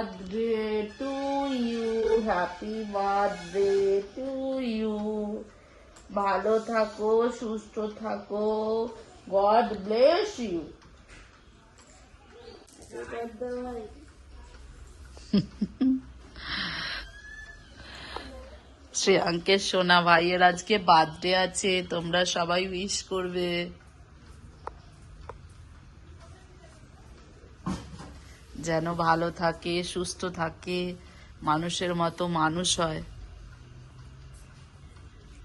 Birthday to you happy birthday to you ভালো থাকো, সুস্থ থাকো। গড ব্লেস ইউ শ্রেয়াঙ্কের সোনা ভাইয়ের আজকে বার্থডে আছে, তোমরা সবাই উইশ করবে। যেন ভালো থাকে সুস্থ থাকে মানুষের মতো মানুষ হয়।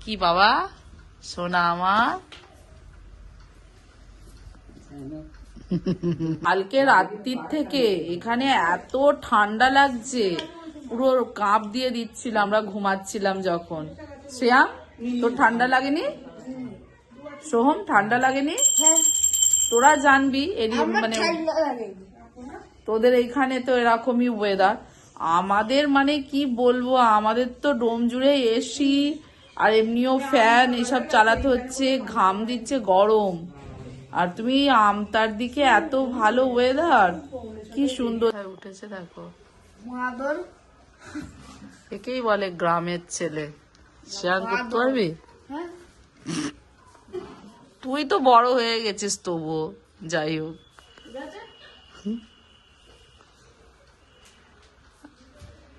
কি বাবা? সোনা আমার। কালকে রাত্রির থেকে এখানে এত ঠান্ডা লাগছে পুরো কাঁপ দিয়ে দিচ্ছিল আমরা ঘুমাচ্ছিলাম যখন। শ্রেয়া তোর ঠান্ডা লাগেনি? সোহম ঠান্ডা লাগেনি? তোরা জানবি এরই মানে তোদের এইখানে তো এরকমই ওয়েদার আমাদের মানে কি বলব আমাদের তো ডোম জুড়ে এসি আর এমনিও ফ্যান এসব চালাতে হচ্ছে ঘাম দিচ্ছে গরম। আর তুমি আমতার দিকে এত ভালো ওয়েদার কি সুন্দর। উঠেছে দেখো। একেই বলে গ্রামের ছেলে। শেয়ার করতে পারবি? হ্যাঁ। তুই তো বড় হয়ে গেছিস তবুও যাই হোক হুম, ভয় আমার।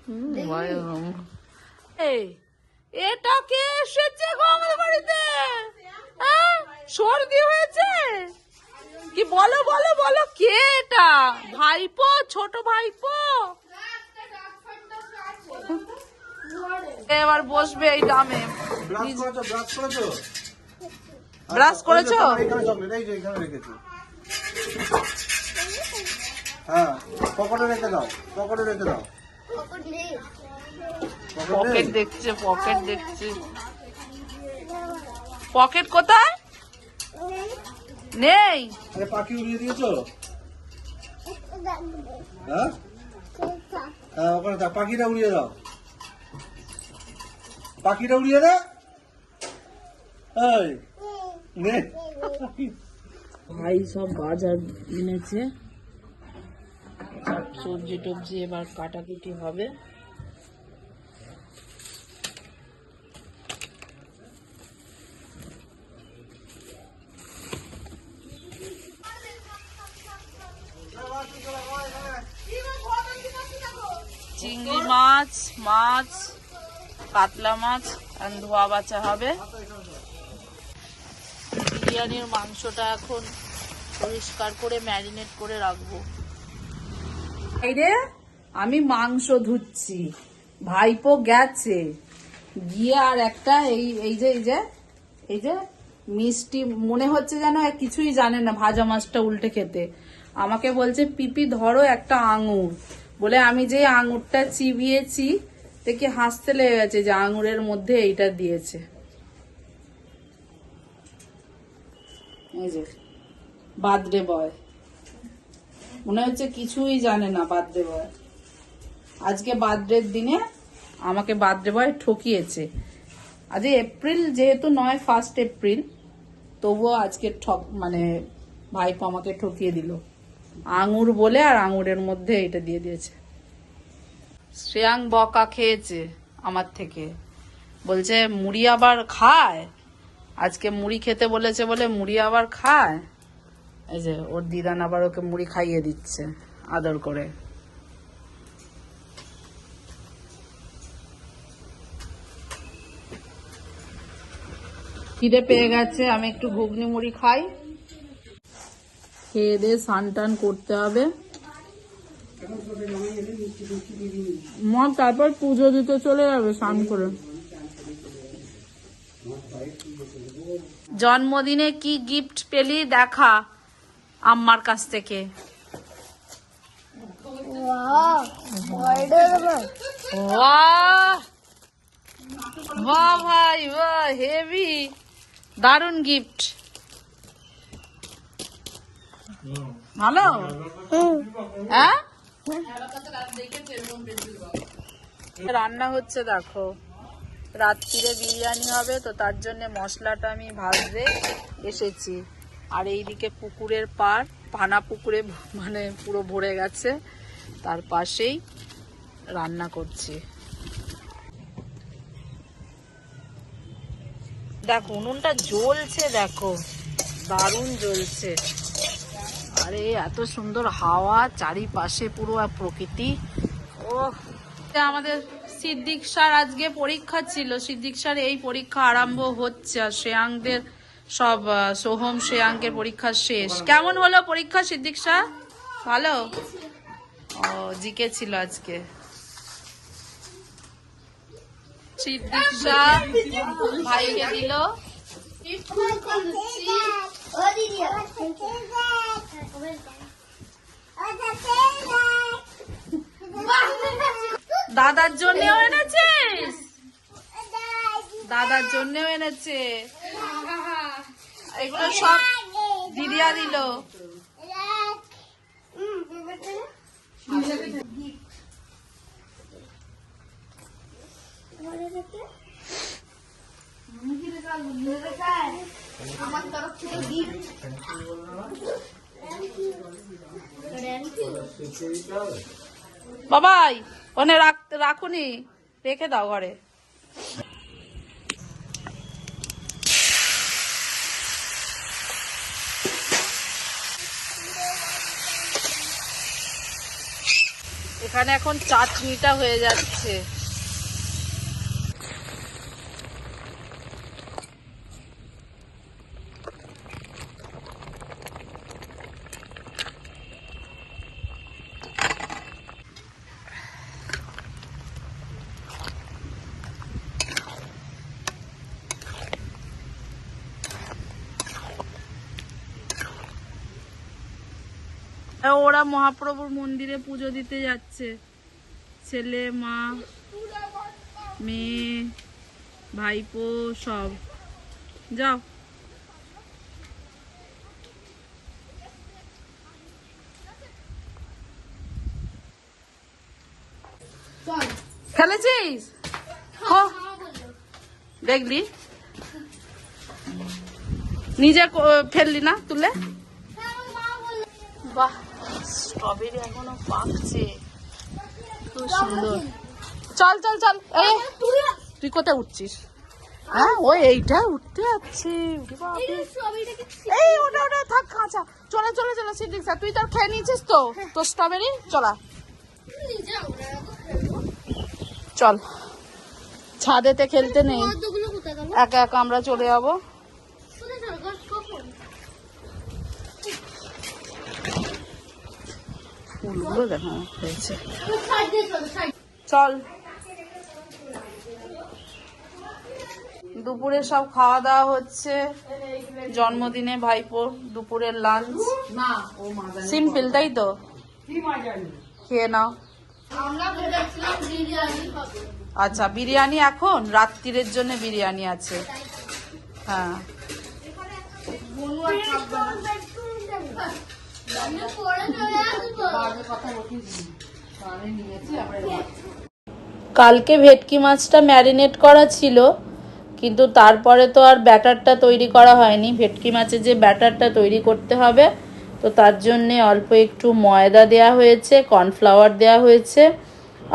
এই এটা কে এসেছে গো আমাদের বাড়িতে? হ্যাঁ? সর্দি হয়েছে? কি বলো বলো বলো কে এটা? ভাইপো ছোট ভাইপো? এবার বসবে এই দামে ব্রাশ করেছ ব্রাশ করেছ? ব্রাশ করেছ? এখানে চকলেট এই যে এখানে রেখেছি। হ্যাঁ পকেটে রেখে দাও পকেটে রেখে দাও। পকেটে দেখছে পকেট দেখছে। পকেট কোথায়? নেই। পাখি উড়িয়ে দিয়েছ? হ্যাঁ? হ্যাঁ ওখানে পাখিটা উড়িয়ে দাও। পাখিটা উড়িয়ে দাও ভাই সব বাজার কিনেছে সব সবজি টবজি এবার কাটাকুটি হবে। চিংড়ি মাছ মাছ, কাতলা মাছ ধোয়া বাছা হবে। বিরিয়ানির মাংসটা এখন পরিষ্কার করে ম্যারিনেট করে রাখব। রে, আমি মাংস ধুচ্ছি। ভাইপো গেছে। গিয়ে আর একটা এই এই যে এই যে এই যে মিষ্টি, মনে হচ্ছে যেন কিছুই জানে না ভাজা মাছটা উল্টে খেতে। আমাকে বলছে, পিপি, ধরো একটা আঙুর। বলে, আমি যে আঙুরটা চিবিয়েছি, দেখে হাসতে লেগে গেছে যে আঙুরের মধ্যে এইটা দিয়েছে। এই যে বার্থডে বয়। মনে হচ্ছে কিছুই জানে না বার্থডে বয়। আজকে বার্থডের দিনে আমাকে বার্থডে বয় ঠকিয়েছে। আজ এপ্রিল যেহেতু নয় ফার্স্ট এপ্রিল, তবুও আজকে ঠক মানে ভাইপো আমাকে ঠকিয়ে দিল। আঙুর বলে আর আঙুরের মধ্যে এটা দিয়ে দিয়েছে। শ্রেয়াং বকা খেয়েছে আমার থেকে। বলছে, মুড়ি আবার খায়? আজকে মুড়ি খেতে বলেছে বলে মুড়ি আবার খায়? এই যে ওর দিদান আবার ওকে মুড়ি খাইয়ে দিচ্ছে, আদর করে। খিদে পেয়ে গেছে, আমি একটু ঘুগনি মুড়ি খাই। খেয়ে দিয়ে স্নান টান করতে হবে। মা, তারপর পুজো দিতে চলে যাবে স্নান করে। জন্মদিনে কি গিফট পেলি? দেখা। আম্মার কাছ থেকে। বাহ ভাই হেভি। দারুণ গিফট ভালো? হ্যাঁ? রান্না হচ্ছে দেখো। রাত্রিরে বিরিয়ানি হবে, তো তার জন্য মশলাটা আমি ভাজতে এসেছি। আর এইদিকে পুকুরের পার পানা পুকুরে মানে পুরো ভরে গেছে। তার পাশেই রান্না করছি। দেখো, উনুনটা জ্বলছে, দেখো। দারুণ জ্বলছে। আরে, এত সুন্দর হাওয়া, চারিপাশে পুরো প্রকৃতি। ও আমাদের সিদ্দিক স্যার আজকে পরীক্ষা ছিল। সিদ্দিক স্যার এই পরীক্ষা আরম্ভ হচ্ছে, আর শ্রেয়াঙ্কদের সব সোহম শ্রেয়াঙ্কের পরীক্ষা শেষ। কেমন হলো পরীক্ষা, সিদ্দিক স্যার ভালো? ও, জিকে ছিল আজকে। শাহ দাদার জন্যও এনেছিস? দাদার জন্যও এনেছে। এগুলো সব দিদিয়া দিল। আমার তরফ থেকে বাবাই রাখ রাখুনি রেখে দাও ঘরে। এখানে এখন চাটনিটা হয়ে যাচ্ছে। ওরা মহাপ্রভুর মন্দিরে পুজো দিতে যাচ্ছে। ছেলে মা মেয়ে ভাইপো সব। যাও। খেলেছিস? হ। দেখলি নিজে ফেললি না তুলে? বাহ। স্ট্রবেরি এখনও পাকছে। খুব সুন্দর। চল চল চল। এই তুই কোথায় উঠছিস? হ্যাঁ? ওই এইটা উঠতে যাচ্ছে। এই ওটা ওটা থাক কাঁচা চলে চলে চলে সিদ্দিক তুই তোর খেয়ে নিয়েছিস তো? তোর স্ট্রবেরি? চলা চল। ছাদেতে খেলতে নেই। একা একা আমরা চলে যাব কোথায় চল গাছ কখন ফুলগুলো দেখো হয়েছে। চল। দুপুরে সব খাওয়া দাওয়া হচ্ছে। জন্মদিনে ভাইপোর দুপুরের লাঞ্চ। সিম্পল তাই তো। খেয়ে নাও। আচ্ছা বিরিয়ানি এখন? রাত্রিরের জন্য বিরিয়ানি আছে। হ্যাঁ। কালকে ভেটকি মাছটা ম্যারিনেট করা ছিল, কিন্তু তারপরে তো আর ব্যাটারটা তৈরি করা হয়নি। ভেটকি মাছের যে ব্যাটারটা তৈরি করতে হবে, তো তার জন্যে অল্প একটু ময়দা দেয়া হয়েছে, কর্নফ্লাওয়ার দেয়া হয়েছে,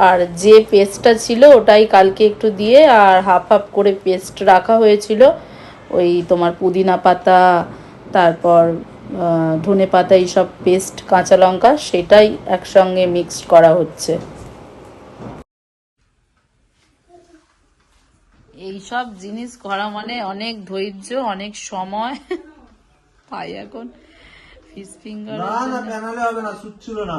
আর যে পেস্টটা ছিল ওটাই কালকে একটু দিয়ে আর হাফ হাফ করে পেস্ট রাখা হয়েছিল। ওই তোমার পুদিনা পাতা, তারপর ধনে পাতা এইসব পেস্ট কাঁচা লঙ্কা সেটাই একসঙ্গে মিক্সড করা হচ্ছে। এই সব জিনিস করা মানে অনেক ধৈর্য অনেক সময়। পাই এখন ফিশ ফিঙ্গার না না প্যানেলে হবে না না।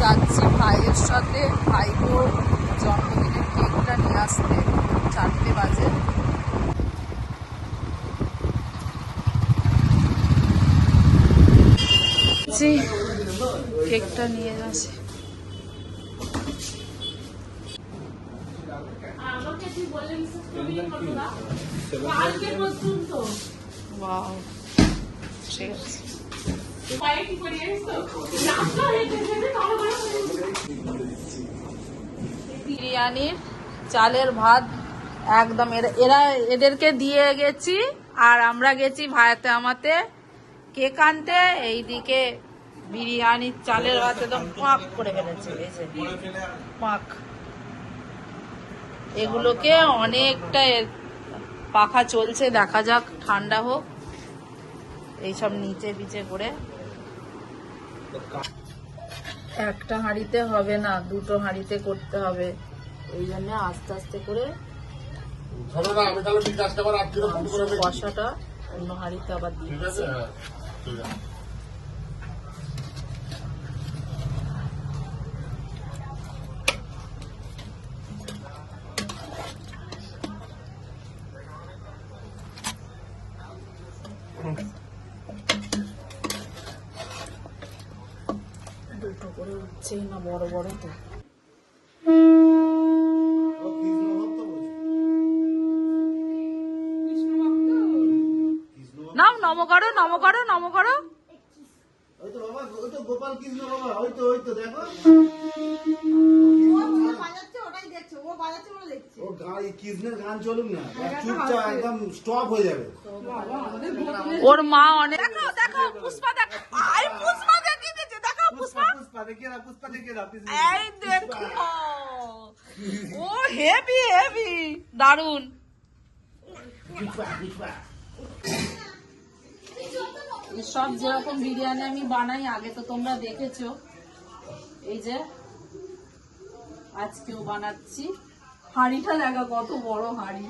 যাচ্ছি ভাইয়ের সাথে। ভাইবোর জন্মদিনের কেকটা নিয়ে আসতে। চারটে বাজে। কেকটা নিয়ে যাচ্ছে. ঠিক আছে। বিরিয়ানির চালের ভাত একদম, এরা এদেরকে দিয়ে গেছি, আর আমরা গেছি ভাইতে আমাতে। কেক আনতে, এইদিকে বিরিয়ানির চালের ভাত একদম পাক করে ফেলেছে, এই যে, পাক। এগুলোকে অনেকটা পাখা চলছে, দেখা যাক, ঠান্ডা হোক। এইসব নিচে পিচে করে। একটা হাঁড়িতে হবে না, দুটো হাঁড়িতে করতে হবে। এই জন্য আস্তে আস্তে করে কষাটা অন্য হাঁড়িতে আবার দিয়ে ঠিক আছে? হ্যাঁ দুটো করে উঠছেই না বড় বড় তো ও কৃষ্ণ ভক্ত বলছে। কৃষ্ণ ভক্ত? নাও নম করো নম করো নম করো ওই তো বাবা ওই তো গোপাল কৃষ্ণ বাবা ওই তো ওই তো দেখো ও গান এই কৃষ্ণের গান চলুক না চুপচাপ একদম স্টপ হয়ে যাবে। ওর মা অনেক দেখো দেখো পুষ্পা দেখো। পুষ্পা দেখিয়ে দিচ্ছে। দেখো পুষ্পা পুষ্পা। দেখিয়ে পুষ্পা দেখিয়ে এই দেখো। ও হেভি হেভি। দারুণ সব যেরকম বিরিয়ানি আমি বানাই, আগে তো তোমরা দেখেছ। এই যে, আজকেও বানাচ্ছি। হাঁড়িটা দেখা কত বড় হাঁড়ি।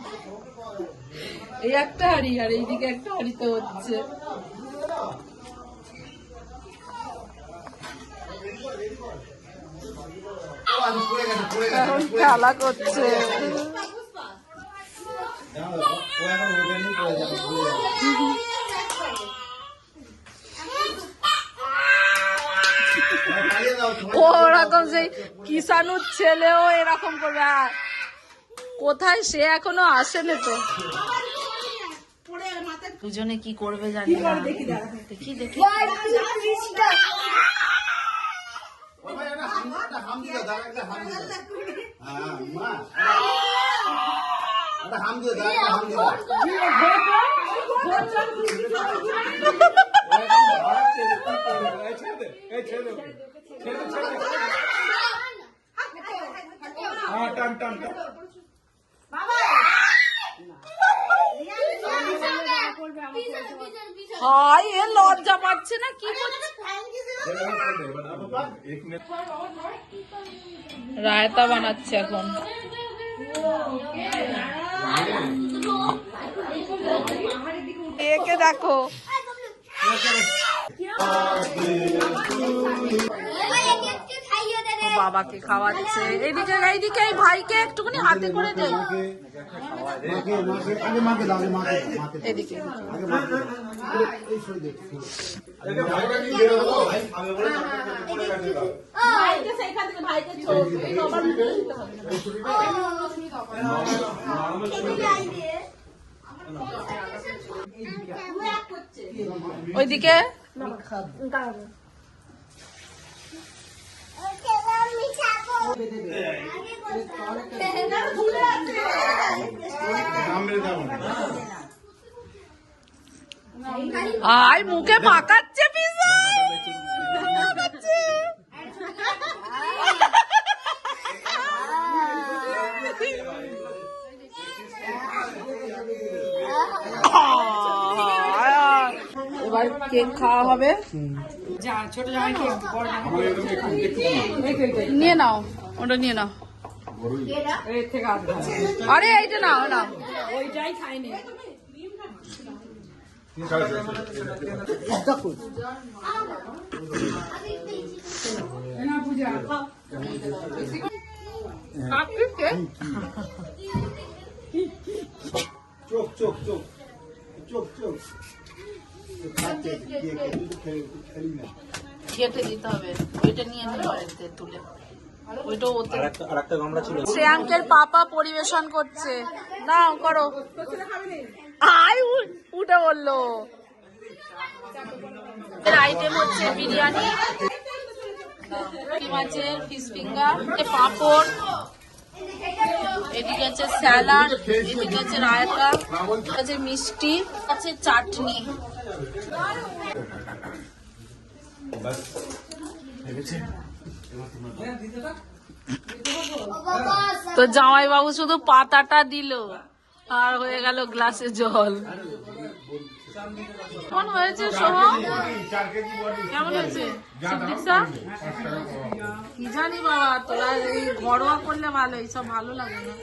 এই একটা হাঁড়ি, আর এইদিকে একটা হাঁড়িতে হচ্ছে। খেলা করছে। ওরকম সেই কিষানুর ছেলেও এরকম করবে। আর কোথায় সে এখনও আসেনি তো? দুজনে কি করবে জানি না। দেখি দেখি ও হাম- হ্যাঁ, এ লজ্জা পাচ্ছে না কি রায়তা বানাচ্ছে এখন। একে দেখো। বাবাকে খাওয়াচ্ছে এইদিকে এইদিকে এই ভাইকে একটুখানি হাতে করে দে। এদিকে। ওইদিকে আয় মুখে পাকাচ্ছে পিজা। এবার কেক খাওয়া হবে। নিয়ে নাও ওটা নিয়ে নাও। আরে এইটা নাও নাও। আপনি কেক চোখ চোখ চোখ। চোখ চোখ। কেটে দিতে হবে। ওইটা নিয়ে তুলে। ওইটা ওতে শ্রেয়াঙ্কের পাপা পরিবেশন করছে। নাও করো। আই উঠে বলল। আইটেম হচ্ছে বিরিয়ানি মাছের ফিশ ফিঙ্গার পাঁপড় এদিকে আছে স্যালাড, এদিকে আছে রায়তা আছে মিষ্টি আছে চাটনি। তো জামাই বাবু শুধু পাতাটা দিল, আর হয়ে গেল গ্লাসে জল। কেমন হয়েছে সোহম কেমন হয়েছে? কি জানি বাবা তোরা এই ঘরোয়া করলে ভালো, এইসব ভালো লাগে না।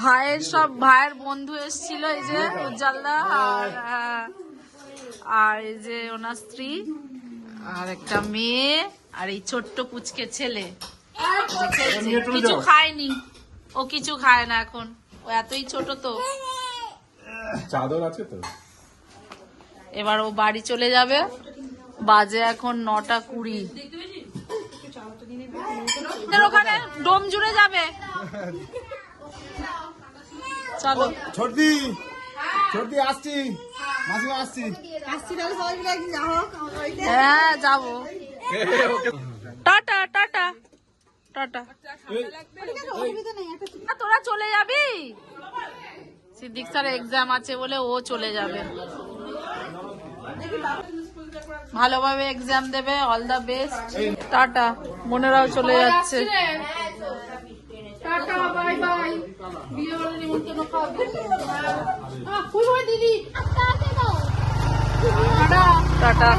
ভাইয়ের সব, ভাইয়ের বন্ধু এসেছিল, এই যে উজ্জ্বলদা আর আর এই যে ওনার স্ত্রী। আর একটা মেয়ে আর এই ছোট্ট কুচকে ছেলে। কিছু খায়নি। ও কিছু খায় না এখন। ও এতই ছোট তো। চাদর আছে তো? এবার ও বাড়ি চলে যাবে। বাজে এখন নটা কুড়ি। ওখানে ডোম জুড়ে যাবে। চলো। আসছি। মাসিমা আসছি। হ্যাঁ যাব। Tata tata. টাটা। না, তোরা চলে যাবি? সিদ্দিক স্যার এক্সাম আছে বলে ও চলে যাবে। ভালোভাবে এক্সাম দেবে অল দা বেস্ট টাটা। মনেরাও চলে যাচ্ছে। Tata bye bye. বিয়ে নিমন্ত্রণ খাবে ফুল দিদি। টাটা। টাটা।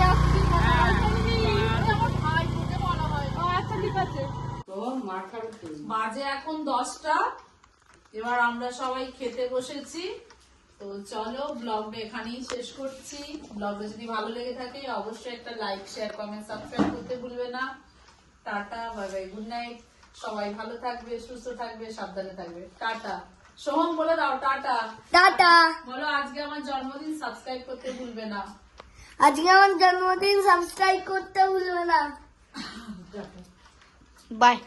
বাজে এখন দশটা। এবার আমরা সবাই খেতে বসেছি। তো চলো ব্লগটা এখানেই শেষ করছি। ব্লগটা যদি ভালো লেগে থাকে অবশ্যই একটা লাইক শেয়ার কমেন্ট সাবস্ক্রাইব করতে ভুলবে না। Tata bye bye good night সবাই ভালো থাকবে সুস্থ থাকবে সাবধানে থাকবে। টাটা। সোহম বলে দাও টাটা। টাটা। বলো আজকে আমার জন্মদিন সাবস্ক্রাইব করতে ভুলবে না। আজকে আমার জন্মদিন সাবস্ক্রাইব করতে ভুলবে না। বাই